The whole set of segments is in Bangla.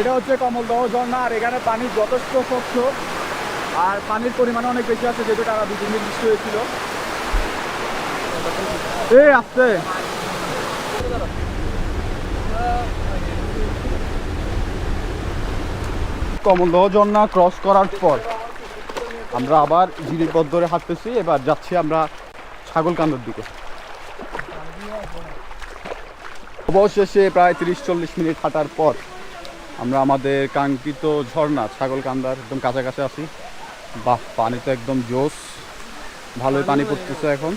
এটা হচ্ছে কমলদহ ঝর্ণা, আর এখানে পানি যথেষ্ট স্বচ্ছ, আর পানির পরিমাণ অনেক বেশি আছে, যেহেতু টাকা দু তিন বৃষ্টি হয়েছিল। এই আসছে। কমলদহ ঝর্ণা ক্রস করার পর আমরা আবার জিরিপথ ধরে হাঁটতেছি, এবার যাচ্ছি আমরা ছাগলকান্দার দিকে। অবশেষে প্রায় তিরিশ চল্লিশ মিনিট হাঁটার পর আমরা আমাদের কাঙ্ক্ষিত ঝর্ণা, ছাগলকান্দার, একদম কাছাকাছি আছি। বাহ, পানি তো একদম জোস ভালোই পানি পড়তেছে এখন।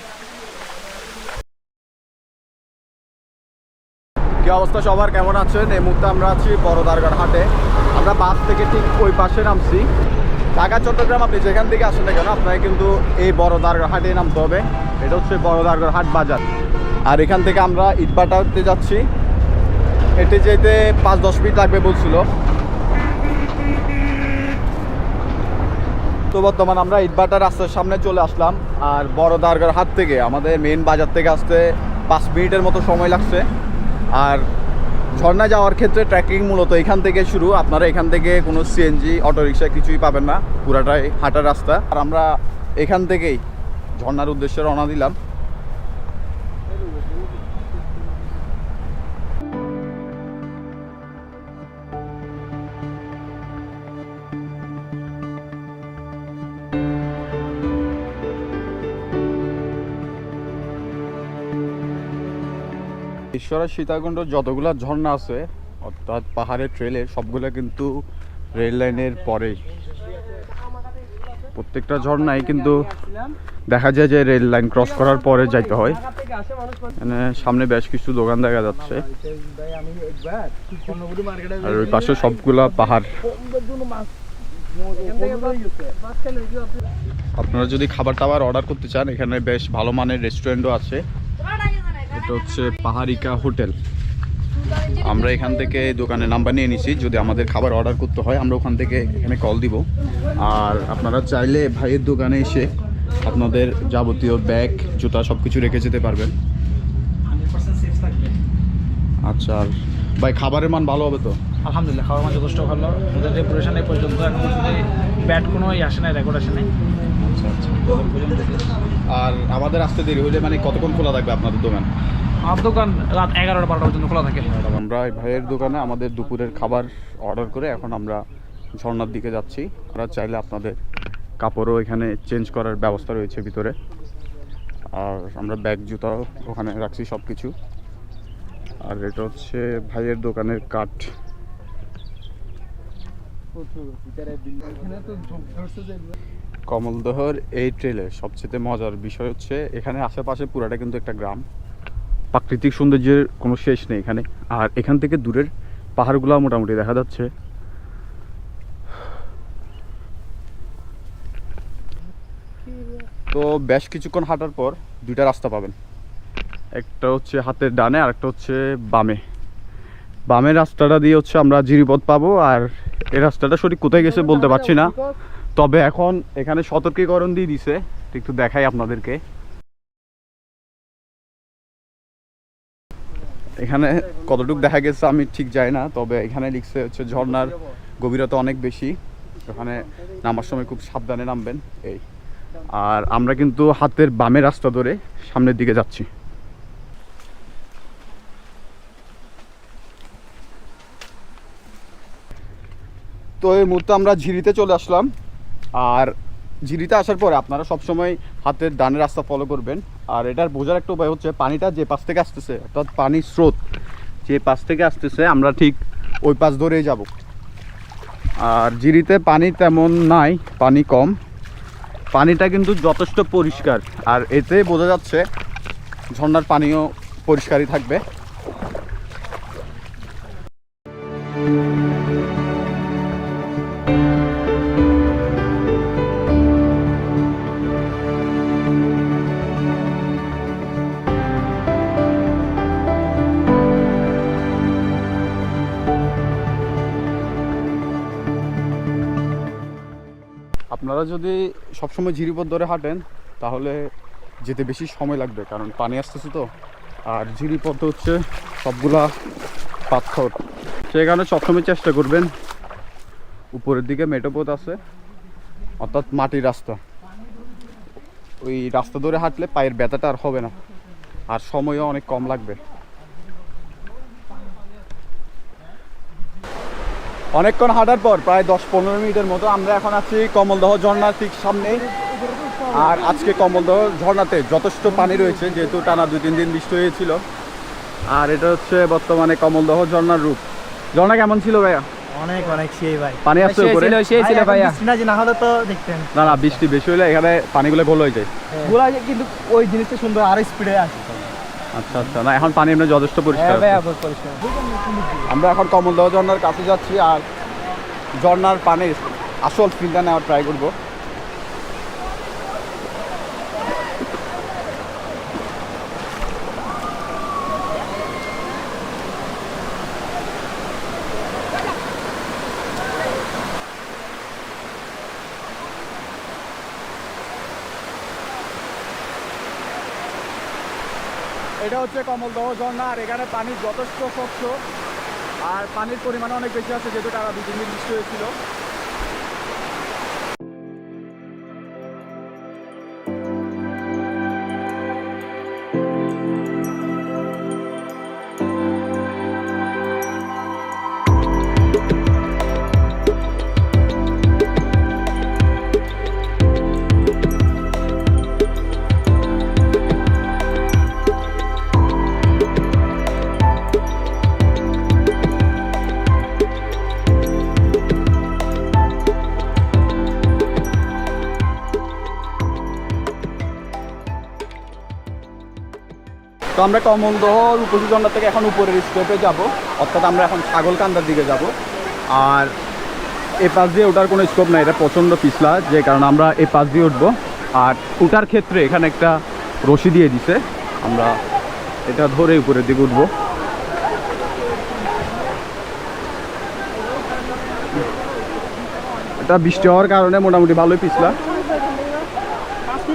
কি অবস্থা সবার? কেমন আছেন? এই মুহূর্তে আমরা আছি বড় দারগার হাটে। আমরা বাস থেকে ঠিক ওই পাশে নামছি। ঢাকা, চট্টগ্রাম আপনি যেখান থেকে আসেন না কেন, আপনাকে কিন্তু এই বড় দারগার হাটে নামতে হবে। এটা হচ্ছে বড় দারগার হাট বাজার। আর এখান থেকে আমরা ইটবাটাতে যাচ্ছি। হেঁটে যেতে পাঁচ, দশ মিনিট লাগবে বলছিল। তো বর্তমান আমরা ইটবাটা রাস্তার সামনে চলে আসলাম, আর বড় দারগার হাত থেকে, আমাদের মেন বাজার থেকে আসতে পাঁচ মিনিটের মতো সময় লাগছে। আর ঝর্ণা যাওয়ার ক্ষেত্রে ট্রেকিং মূলত এখান থেকে শুরু। আপনারা এখান থেকে কোনো সিএনজি অটোরিকশা কিছুই পাবেন না, পুরাটাই হাঁটার রাস্তা। আর আমরা এখান থেকেই ঝর্ণার উদ্দেশ্যে রওনা দিলাম। ঈশ্বরের সীতাকুণ্ড যতগুলো ঝর্ণা আছে, অর্থাৎ পাহাড়ের ট্রেলে সবগুলো কিন্তু রেল লাইনের পরেই। প্রত্যেকটা ঝর্ণায় কিন্তু দেখা যায় যে রেল লাইন ক্রস করার পরে যাইতে হয়। মানে সামনে বেশ কিছু দোকান দেখা যাচ্ছে। আর ওই পাশে সবগুলা পাহাড়। আপনারা যদি খাবার টাবার অর্ডার করতে চান, এখানে বেশ ভালো মানের রেস্টুরেন্টও আছে। এটা হচ্ছে পাহাড়িকা হোটেল। আমরা এখান থেকে দোকানের নাম্বার নিয়ে নিছি যদি আমাদের খাবার অর্ডার করতে হয় আমরা ওখান থেকে এখানে কল দিব। আর আপনারা চাইলে ভাইয়ের দোকানে এসে আপনাদের যাবতীয় ব্যাগ জুতা সব কিছু রেখে যেতে পারবেন। আচ্ছা আর ভাই খাবারের মান ভালো হবে তো? আলহামদুলিল্লাহ খাওয়ার মান যথেষ্ট ভালো। ওদের রেপুটেশন এই পর্যন্ত এখন ব্যাট কোনো আসে নাই রেকর্ড আসে নাই। আচ্ছা আচ্ছা। আর আমাদের আসতে দেরি হলে মানে কতক্ষণ খোলা থাকবে আপনাদের দোকান? আমার দোকান রাত এগারোটা বারোটা পর্যন্ত খোলা থাকে। আমরা এই ভাইয়ের দোকানে আমাদের দুপুরের খাবার অর্ডার করে এখন আমরা ঝর্ণার দিকে যাচ্ছি। আমরা চাইলে আপনাদের কাপড়ও এখানে চেঞ্জ করার ব্যবস্থা রয়েছে ভিতরে। আর আমরা ব্যাগ জুতাও ওখানে রাখছি সব কিছু আর এটা হচ্ছে ভাইয়ের দোকানের কাঠ। কমলদহর এই ট্রেলের সবচেয়ে মজার বিষয় হচ্ছে, এখানে আশেপাশে পুরাটা কিন্তু একটা গ্রাম। প্রাকৃতিক সৌন্দর্যের কোনো শেষ নেই এখানে। আর এখান থেকে দূরের পাহাড়গুলো মোটামুটি দেখা যাচ্ছে। তো বেশ কিছুক্ষণ হাঁটার পর দুইটা রাস্তা পাবেন। একটা হচ্ছে হাতের ডানে, আর একটা হচ্ছে বামে। বামের রাস্তাটা দিয়ে হচ্ছে আমরা জিরিপথ পাবো, আর এই রাস্তাটা সঠিক কোথায় গেছে বলতে পারছি না। তবে এখন এখানে সতর্কীকরণ দিয়ে দিছে। একটু দেখাই আপনাদেরকে। এখানে কতটুকু দেখা গেছে আমি ঠিক যাই না, তবে এখানে লিখছে হচ্ছে ঝর্ণার গভীরতা অনেক বেশি। ওখানে নামার সময় খুব সাবধানে নামবেন, এই। আর আমরা কিন্তু হাতের বামে রাস্তা ধরে সামনের দিকে যাচ্ছি। তো এই মুহূর্তে আমরা ঝিরিতে চলে আসলাম। আর ঝিরিতে আসার পরে আপনারা সবসময় হাতের ডানের রাস্তা ফলো করবেন। আর এটার বোঝার একটা উপায় হচ্ছে পানিটা যে পাশ থেকে আসতেছে, অর্থাৎ পানির স্রোত, যে পাশ থেকে আসতেছে, আমরা ঠিক ওই পাশ ধরেই যাব। আর জিরিতে পানি তেমন নাই, পানি কম। পানিটা কিন্তু যথেষ্ট পরিষ্কার, আর এতে বোঝা যাচ্ছে ঝর্ণার পানিও পরিষ্কারই থাকবে। যদি সবসময় ঝিরিপথ ধরে হাঁটেন, তাহলে যেতে বেশি সময় লাগবে, কারণ পানি আসতেছে তো। আর ঝিরিপথ হচ্ছে সবগুলা পাথর। সেই কারণে সবসময় চেষ্টা করবেন, উপরের দিকে মেটোপথ আছে, অর্থাৎ মাটির রাস্তা। ওই রাস্তা ধরে হাঁটলে পায়ের ব্যথাটা আর হবে না, আর সময়ও অনেক কম লাগবে। অনেকক্ষণ হাঁটার পর প্রায় দশ পনেরো মিনিটের মতো আমরা এখন আছি কমলদহ ঝর্ণার ঠিক সামনেই। আর আজকে কমলদহ ঝর্ণাতে যথেষ্ট পানি রয়েছে যেহেতু টানা দুই তিন দিন বৃষ্টি হয়েছিল। আর এটা হচ্ছে বর্তমানে কমলদহ ঝর্ণার রূপ। ঝর্ণা কেমন ছিল ভাইয়া? অনেক অনেক সেই ভাই। পানি আসছে উপরে? সেই ছিল ভাইয়া। না না হলে তো দেখতেন। না না বৃষ্টি বেশি হলে এখানে পানিগুলো গোল হয়ে যায়। গুলা কিন্তু ওই জিনিসটা সুন্দর আরও স্পিডে আসে আচ্ছা আচ্ছা। না এখন পানি এমনি যথেষ্ট পরিষ্কার হ্যাঁ আমরা এখন কমলদহ ঝর্নার কাছে যাচ্ছি আর ঝর্নার পানির আসল ফিলটা নেওয়ার ট্রাই করব। এটা হচ্ছে কমলদহ ঝর্ণা, আর এখানে পানি যথেষ্ট স্বচ্ছ, আর পানির পরিমাণ অনেক বেশি আছে, যেহেতু টাকা দুদিন বৃষ্টি হয়েছিল। তো আমরা কমলদহ ঝর্ণা থেকে এখন উপরের স্টেপে যাব। অর্থাৎ আমরা এখন ছাগলকান্দার দিকে যাব। আর এ পাশ দিয়ে ওঠার কোনো স্কোপ নাই, এটা প্রচণ্ড পিছলা, যে কারণে আমরা এ পাশ দিয়ে উঠবো। আর উঠার ক্ষেত্রে এখানে একটা রশি দিয়ে দিছে। আমরা এটা ধরে উপরের দিকে উঠবো। এটা বৃষ্টি হওয়ার কারণে মোটামুটি ভালোই পিছলা পাঁচ মিনিটও লাগবে না, আমি তো কি মাত্র আছি তো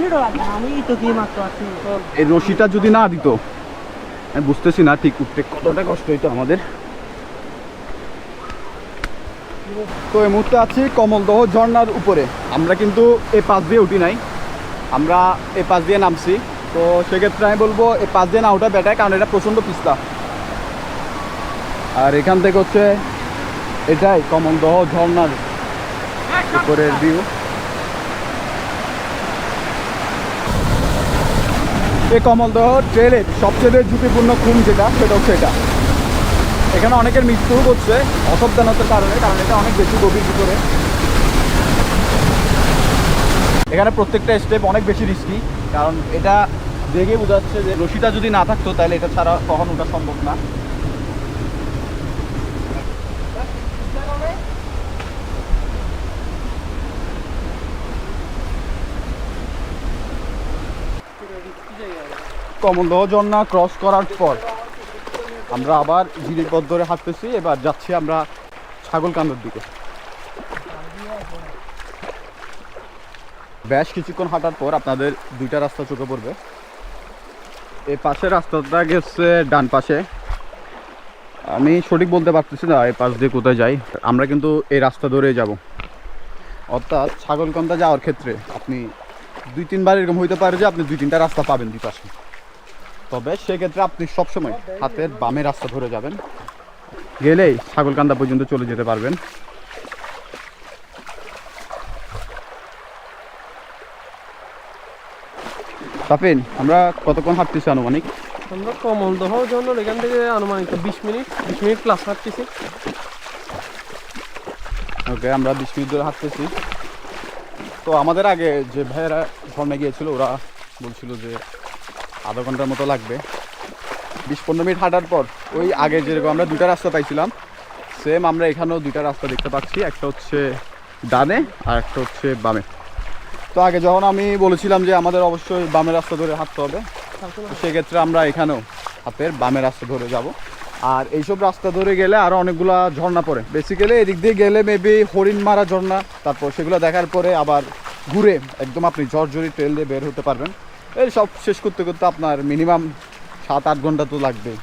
এই রশিটা যদি না দিত, আমি বুঝতেছি না ঠিক উঠতে কতটা কষ্ট হইতো আমাদের। তো এই মুহূর্তে আছি কমলদহ ঝর্ণার উপরে। আমরা কিন্তু এই পাশ দিয়ে উঠি নাই। আমরা এই পাশ দিয়ে নামছি। তো সেক্ষেত্রে আমি বলব এই পাশ দিয়ে না ওঠা বেটায়, কারণ এটা প্রচণ্ড পিস্তা। আর এখান থেকে হচ্ছে এটাই কমলদহ ঝর্ণার উপরের ভিউ এই কমলদহ ট্রেলের সবচেয়ে ঝুঁকিপূর্ণ খুন যেটা, সেটা হচ্ছে এটা। এখানে অনেকের মৃত্যু হচ্ছে অসাবধানতার কারণে, কারণ এটা অনেক বেশি গভীর ভিতরে। এখানে প্রত্যেকটা স্টেপ অনেক বেশি রিস্কি কারণ এটা দেখে বোঝা যাচ্ছে যে রশিটা যদি না থাকতো, তাহলে এটা ছাড়া কখন ওটা সম্ভব না। কমলদহ ঝর্ণা ক্রস করার পর আমরা আবার জিরির পথ ধরে হাঁটতেছি, এবার যাচ্ছি আমরা ছাগলকান্দার দিকে। বেশ কিছুক্ষণ হাঁটার পর আপনাদের দুইটা রাস্তা চোখে পড়বে। এই পাশের রাস্তাটা গেছে ডান পাশে। আমি সঠিক বলতে পারতেছি না এই পাশ দিয়ে কোথায় যাই। আমরা কিন্তু এই রাস্তা ধরেই যাব। অর্থাৎ ছাগলকান্দা যাওয়ার ক্ষেত্রে আপনি দুই তিনবার এরকম হইতে পারে যে আপনি দুই তিনটা রাস্তা পাবেন দুই পাশে। তবে সেক্ষেত্রে আপনি সবসময় হাতের বামে রাস্তা ধরে যাবেন। গেলেই ছাগলকান্দা পর্যন্ত চলে যেতে পারবেন। তাপিন আমরা কতক্ষণ হাঁটতেছি আনুমানিক? আমরা কমল কমলদহ জন্য এখান থেকে আনুমানিক বিশ মিনিট বিশ মিনিট ক্লাস হাঁটতেছি। ওকে আমরা বিশ মিনিট ধরে হাঁটতেছি। তো আমাদের আগে যে ভাইয়েরা ঝর্ণা গিয়েছিল ওরা বলছিল যে আধা ঘণ্টার মতো লাগবে। বিশ পনেরো মিনিট হাঁটার পর, ওই আগে যেরকম আমরা দুটা রাস্তা পাইছিলাম সেম আমরা এখানেও দুটা রাস্তা দেখতে পাচ্ছি, একটা হচ্ছে ডানে আর একটা হচ্ছে বামে। তো আগে যখন আমি বলেছিলাম যে আমাদের অবশ্যই বামের রাস্তা ধরে হাঁটতে হবে সেক্ষেত্রে আমরা এখানেও হাতের বামে রাস্তা ধরে যাব। আর এইসব রাস্তা ধরে গেলে আরও অনেকগুলা ঝর্ণা পড়ে। বেসিক্যালি এদিক দিয়ে গেলে মেবি হরিণ মারা ঝর্ণা, তারপর সেগুলো দেখার পরে আবার ঘুরে একদম আপনি ঝরঝরি ট্রেল দিয়ে বের হতে পারবেন। এই সব শেষ করতে করতে আপনার মিনিমাম সাত আট ঘণ্টা তো লাগবে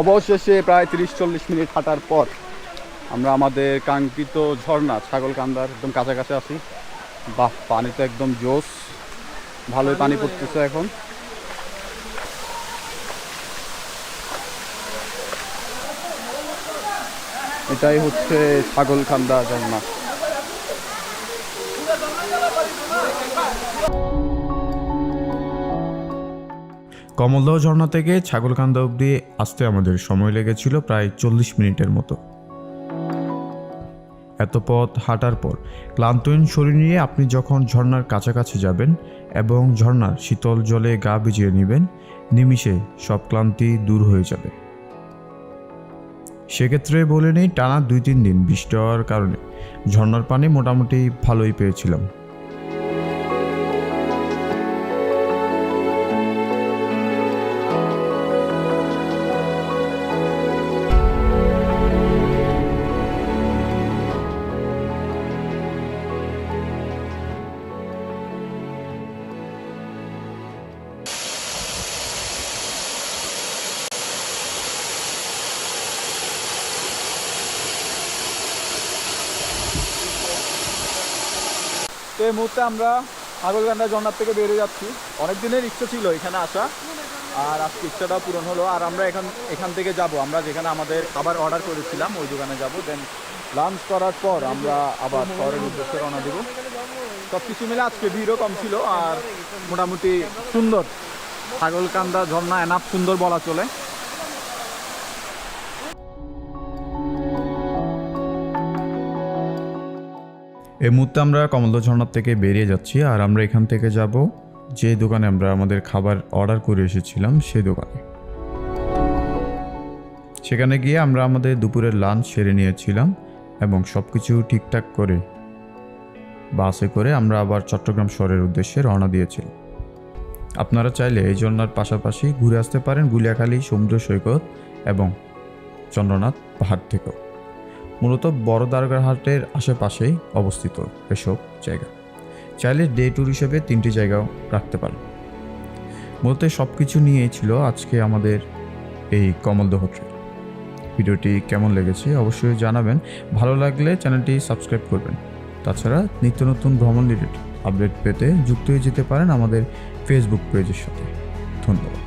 অবশেষে প্রায় তিরিশ চল্লিশ মিনিট হাঁটার পর আমরা আমাদের কাঙ্ক্ষিত ঝর্ণা ছাগলকান্দার একদম কাছাকাছি আসি বাহ পানি তো একদম জোস ভালোই পানি পড়তেছে এখন। এটাই হচ্ছে ছাগলকান্দা ঝর্ণা। কমলদহ ঝর্ণা থেকে ছাগলকান্দা অবধি আসতে আমাদের সময় লেগেছিল প্রায় চল্লিশ মিনিটের মতো। এত পথ হাঁটার পর ক্লান্তহীন শরীর নিয়ে আপনি যখন ঝর্ণার কাছাকাছি যাবেন এবং ঝর্ণার শীতল জলে গা ভিজিয়ে নেবেন, নিমিষে সব ক্লান্তি দূর হয়ে যাবে। সেক্ষেত্রে বলে নেই, টানা দুই তিন দিন বৃষ্টি হওয়ার কারণে ঝর্ণার পানি মোটামুটি ভালোই পেয়েছিলাম। এই মুহূর্তে আমরা ছাগলকান্দা ঝর্ণার থেকে বেরিয়ে যাচ্ছি। অনেক দিনের ইচ্ছা ছিল এখানে আসা, আর আজকে ইচ্ছাটা পূরণ হলো। আর আমরা এখান এখান থেকে যাব। আমরা যেখানে আমাদের খাবার অর্ডার করেছিলাম, ওই দোকানে যাব। দেন লাঞ্চ করার পর আমরা আবার শহরের উদ্দেশ্যে রওনা দেবো। সব কিছু মিলে আজকে ভিড়ও কম ছিল, আর মোটামুটি সুন্দর। ছাগলকান্দা ঝর্ণা এনাফ সুন্দর বলা চলে। এই মুহূর্তে আমরা কমলদহ ঝর্ণার থেকে বেরিয়ে যাচ্ছি, আর আমরা এখান থেকে যাব যে দোকানে আমরা আমাদের খাবার অর্ডার করে এসেছিলাম, সেই দোকানে। সেখানে গিয়ে আমরা আমাদের দুপুরের লাঞ্চ সেরে নিয়েছিলাম এবং সব কিছু ঠিকঠাক করে বাসে করে আমরা আবার চট্টগ্রাম শহরের উদ্দেশ্যে রওনা দিয়েছিলাম। আপনারা চাইলে এই ঝর্ণার পাশাপাশি ঘুরে আসতে পারেন গুলিয়াখালী, সমুদ্র সৈকত এবং চন্দ্রনাথ পাহাড় থেকেও। মূলত বড় দারগারহাটের আশেপাশেই অবস্থিত এসব জায়গা। চাইলে ডে ট্যুর হিসেবে তিনটি জায়গাও রাখতে পারেন। মূলত সব কিছু নিয়েই ছিল আজকে আমাদের এই কমলদহ ট্রেন ভিডিওটি কেমন লেগেছে অবশ্যই জানাবেন। ভালো লাগলে চ্যানেলটি সাবস্ক্রাইব করবেন। তাছাড়া নিত্য নতুন ভ্রমণ রিলেটেড আপডেট পেতে যুক্ত হয়ে যেতে পারেন আমাদের ফেসবুক পেজের সাথে। ধন্যবাদ।